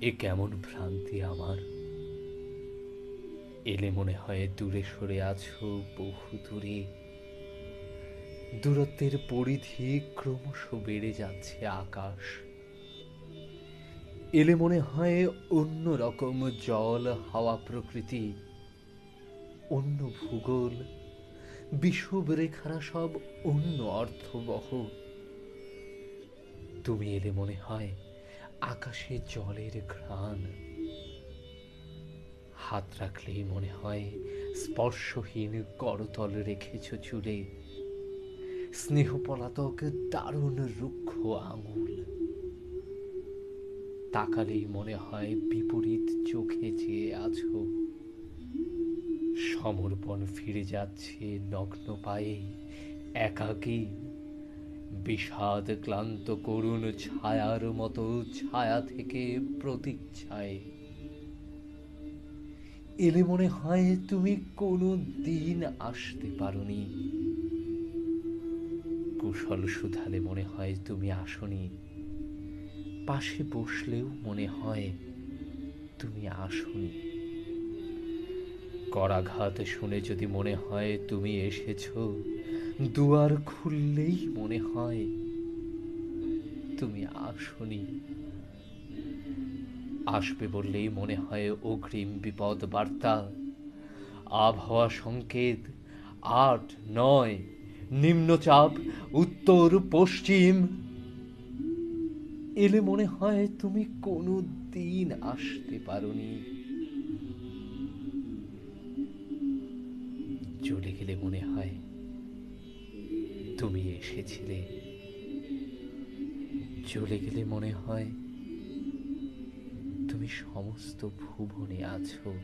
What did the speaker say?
এ কেমন ভ্রান্তি আমার? এলে মনে হয় দূরে সরে আছো বহু দূরে। দূরত্বের পরিধি ক্রমশ বেড়ে যাচ্ছে আকাশ। এলে মনে হয় অন্য রকম জল, হাওয়া প্রকৃতি, অন্য ভূগোল, বিষুব রেখারা সব অন্য অর্থবহ। তুমি এলে মনে হয় আকাশে জলের ঘ্রাণ। হাত রাখলেই মনে হয় স্পর্শহীন করতল রেখেছ চুলে স্নেহ পলাতক দারুণ রুক্ষ আঙুল। তাকালেই মনে হয় বিপরীত চোখে চেয়ে আছো। সমর্পণ ফিরে যাচ্ছে নগ্ন পায়ে, একাকী বিষাদ ক্লান্ত করুণ ছায়ার মতো ছায়া থেকে প্রতীক্ষায়। এলে মনে হয় তুমি কোনো দিন আসতে পারোনি। কুশল শুধালে মনে হয় তুমি আসনি। পাশে বসলেও মনে হয় তুমি আসনি। করাঘাত শুনে যদি মনে হয় তুমি এসেছ দুয়ার খুললেই মনে হয় তুমি আসনি। আসবে বললেই মনে হয় অগ্রিম বিপদ বার্তা। আবহাওয়া সংকেত আট, নয়, নিম্নচাপ, উত্তর, পশ্চিম। এলে মনে হয় তুমি কোনো দিন আসতে পারোনি। চলে গেলে মনে হয় তুমি এসেছিলে। চলে গেলে মনে হয় তুমি সমস্ত ভুবনে আছো।